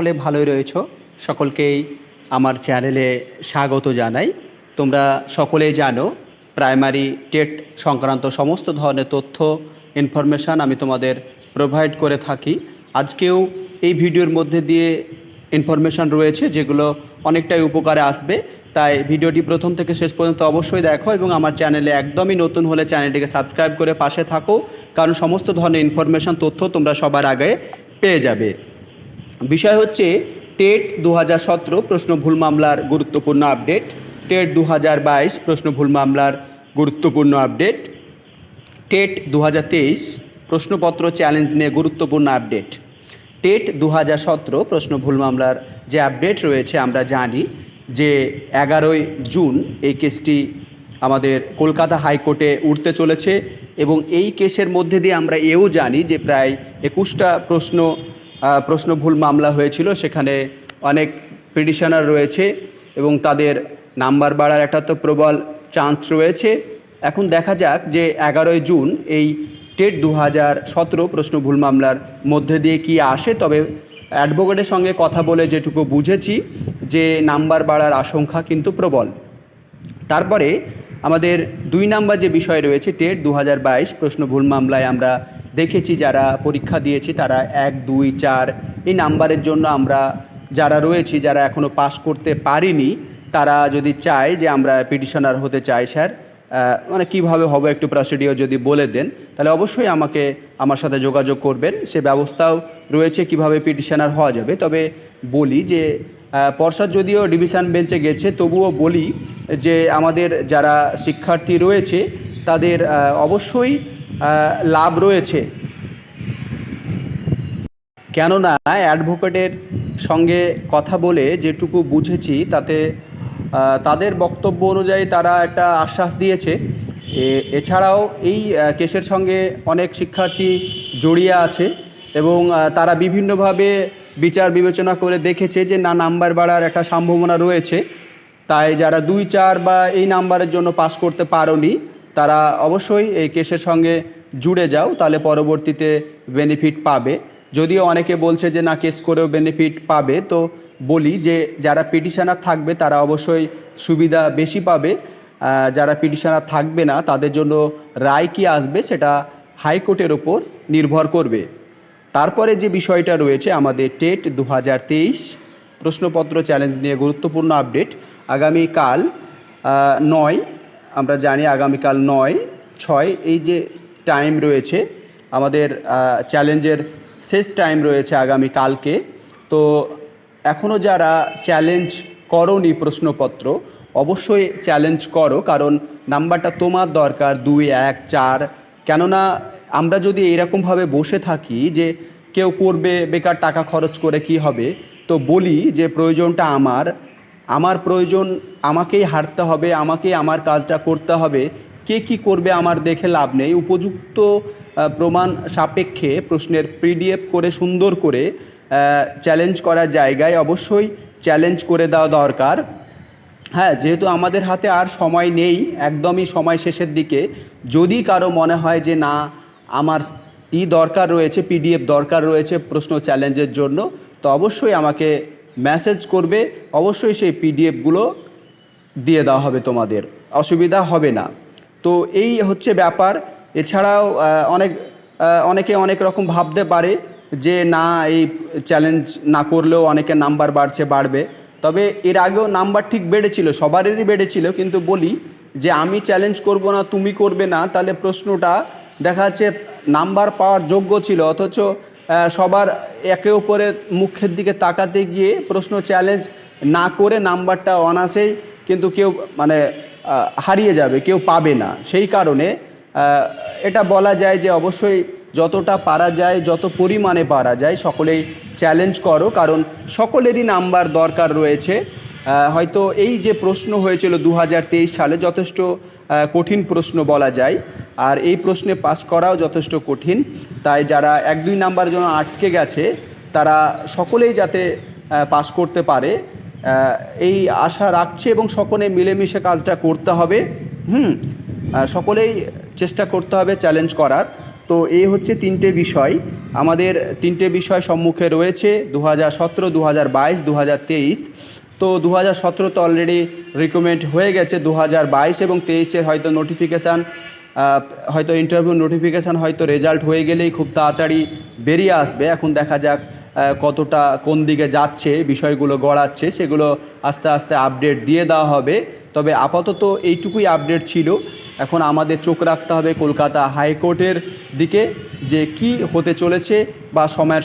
সকলে ভালোই রয়েছ। সকলকেই আমার চ্যানেলে স্বাগত জানাই। তোমরা সকলেই জানো, প্রাইমারি টেট সংক্রান্ত সমস্ত ধরনের তথ্য, ইনফরমেশান আমি তোমাদের প্রোভাইড করে থাকি। আজকেও এই ভিডিওর মধ্যে দিয়ে ইনফরমেশান রয়েছে, যেগুলো অনেকটাই উপকারে আসবে। তাই ভিডিওটি প্রথম থেকে শেষ পর্যন্ত অবশ্যই দেখো এবং আমার চ্যানেলে একদমই নতুন হলে চ্যানেলটিকে সাবস্ক্রাইব করে পাশে থাকো, কারণ সমস্ত ধরনের ইনফরমেশান, তথ্য তোমরা সবার আগে পেয়ে যাবে। বিষয় হচ্ছে টেট দু হাজার সতেরো প্রশ্ন ভুল মামলার গুরুত্বপূর্ণ আপডেট। টেট দু হাজার বাইশ প্রশ্ন ভুল মামলার গুরুত্বপূর্ণ আপডেট। টেট দু হাজার তেইশ প্রশ্নপত্র চ্যালেঞ্জ নিয়ে গুরুত্বপূর্ণ আপডেট। টেট দু হাজার সতেরো প্রশ্ন ভুল মামলার যে আপডেট রয়েছে আমরা জানি যে এগারোই জুন এই কেসটি আমাদের কলকাতা হাইকোর্টে উঠতে চলেছে এবং এই কেসের মধ্যে দিয়ে আমরা এও জানি যে প্রায় একুশটা প্রশ্ন প্রশ্ন ভুল মামলা হয়েছিল, সেখানে অনেক পিটিশনার রয়েছে এবং তাদের নাম্বার বাড়ার একটা তো প্রবল চান্স রয়েছে। এখন দেখা যাক যে এগারোই জুন এই টেট দু হাজার সতেরো প্রশ্ন ভুল মামলার মধ্যে দিয়ে কি আসে। তবে অ্যাডভোকেটের সঙ্গে কথা বলে যেটুকু বুঝেছি যে নাম্বার বাড়ার আশঙ্কা কিন্তু প্রবল। তারপরে আমাদের দুই নাম্বার যে বিষয় রয়েছে টেট দু হাজার বাইশ প্রশ্ন ভুল মামলায় আমরা দেখেছি যারা পরীক্ষা দিয়েছি, তারা এক, দুই, চার, এই নাম্বারের জন্য আমরা যারা রয়েছি, যারা এখনও পাস করতে পারিনি, তারা যদি চায় যে আমরা পিটিশনার হতে চাই, স্যার মানে কীভাবে হবে একটু প্রসিডিও যদি বলে দেন, তাহলে অবশ্যই আমাকে আমার সাথে যোগাযোগ করবেন। সে ব্যবস্থাও রয়েছে কীভাবে পিটিশনার হওয়া যাবে। তবে বলি যে পর্ষদ যদিও ডিভিশন বেঞ্চে গেছে, তবুও বলি যে আমাদের যারা শিক্ষার্থী রয়েছে, তাদের অবশ্যই লাভ রয়েছে। কেননা অ্যাডভোকেটের সঙ্গে কথা বলে যেটুকু বুঝেছি, তাতে তাদের বক্তব্য অনুযায়ী তারা একটা আশ্বাস দিয়েছে। এছাড়াও এই কেসের সঙ্গে অনেক শিক্ষার্থী জড়িয়ে আছে এবং তারা বিভিন্নভাবে বিচার বিবেচনা করে দেখেছে যে, না, নাম্বার বাড়ার একটা সম্ভাবনা রয়েছে। তাই যারা দুই, চার বা এই নাম্বারের জন্য পাস করতে পারোনি তারা অবশ্যই এই কেসের সঙ্গে জুড়ে যাও, তাহলে পরবর্তীতে বেনিফিট পাবে। যদিও অনেকে বলছে যে, না, কেস করেও বেনিফিট পাবে। তো বলি যে, যারা পিটিশনার থাকবে, তারা অবশ্যই সুবিধা বেশি পাবে। যারা পিটিশনার থাকবে না, তাদের জন্য রায় কি আসবে, সেটা হাইকোর্টের ওপর নির্ভর করবে। তারপরে যে বিষয়টা রয়েছে, আমাদের টেট দু হাজার তেইশ প্রশ্নপত্র চ্যালেঞ্জ নিয়ে গুরুত্বপূর্ণ আপডেট। আগামীকাল নয় আমরা জানি আগামীকাল নয়, ছয়, এই যে টাইম রয়েছে, আমাদের চ্যালেঞ্জের শেষ টাইম রয়েছে আগামীকালকে তো এখনও যারা চ্যালেঞ্জ করনি প্রশ্নপত্র, অবশ্যই চ্যালেঞ্জ করো, কারণ নাম্বারটা তোমার দরকার দুই, এক, চার। কেননা আমরা যদি এরকমভাবে বসে থাকি যে কেউ করবে, বেকার টাকা খরচ করে কি হবে, তো বলি যে প্রয়োজনটা আমার আমার প্রয়োজন, আমাকেই হারতে হবে, আমাকেই আমার কাজটা করতে হবে। কে কি করবে আমার দেখে লাভ নেই। উপযুক্ত প্রমাণ সাপেক্ষে প্রশ্নের পিডিএফ করে সুন্দর করে চ্যালেঞ্জ করার জায়গায় অবশ্যই চ্যালেঞ্জ করে দেওয়া দরকার। হ্যাঁ যেহেতু আমাদের হাতে আর সময় নেই, একদমই সময় শেষের দিকে। যদি কারও মনে হয় যে না, আমার ই দরকার রয়েছে, পিডিএফ দরকার রয়েছে প্রশ্ন চ্যালেঞ্জের জন্য, তো অবশ্যই আমাকে মেসেজ করবে, অবশ্যই সেই পিডিএফগুলো দিয়ে দেওয়া হবে তোমাদের। অসুবিধা হবে না। তো এই হচ্ছে ব্যাপার। এছাড়াও অনেক অনেকে অনেক রকম ভাবতে পারে যে, না, এই চ্যালেঞ্জ না করলেও অনেকের নাম্বার বাড়ছে, বাড়বে। তবে এর আগেও নাম্বার ঠিক বেড়েছিল সবারই বেড়েছিল। কিন্তু বলি যে, আমি চ্যালেঞ্জ করব না, তুমি করবে না, তাহলে প্রশ্নটা দেখা যাচ্ছে নাম্বার পাওয়ার যোগ্য ছিল। অথচ সবার একে অপরের মুখের দিকে তাকাতে গিয়ে প্রশ্ন চ্যালেঞ্জ না করে নাম্বারটা অনাসেই কিন্তু কেউ মানে হারিয়ে যাবে, কেউ পাবে না। সেই কারণে এটা বলা যায় যে অবশ্যই যতটা পারা যায়, যত পরিমাণে পারা যায়, সকলেই চ্যালেঞ্জ করো, কারণ সকলেরই নাম্বার দরকার রয়েছে। হয়তো এই যে প্রশ্ন হয়েছিল দু হাজার তেইশ সালে যথেষ্ট কঠিন প্রশ্ন বলা যায়। আর এই প্রশ্নে পাস করাও যথেষ্ট কঠিন। তাই যারা এক দুই নাম্বারের জন্য আটকে গেছে, তারা সকলেই যাতে পাস করতে পারে এই আশা রাখছে এবং সকলে মিলেমিশে কাজটা করতে হবে। হুম সকলেই চেষ্টা করতে হবে চ্যালেঞ্জ করার। তো এই হচ্ছে তিনটে বিষয়। আমাদের তিনটে বিষয় সম্মুখে রয়েছে দু হাজার সতেরো দু হাজার বাইশ তেইশ। তো দু হাজার সতেরো তো অলরেডি রিকমেন্ড হয়ে গেছে দু হাজার বাইশ এবং তেইশের হয়তো নোটিফিকেশান হয়তো ইন্টারভিউ নোটিফিকেশান হয়তো রেজাল্ট হয়ে গেলেই খুব তাড়াতাড়ি বেরিয়ে আসবে। এখন দেখা যাক কতটা, কোন দিকে যাচ্ছে, বিষয়গুলো গড়াচ্ছে, সেগুলো আস্তে আস্তে আপডেট দিয়ে দেওয়া হবে। তবে আপাতত এইটুকুই আপডেট ছিল। এখন আমাদের চোখ রাখতে হবে কলকাতা হাইকোর্টের দিকে যে কি হতে চলেছে বা সময়ের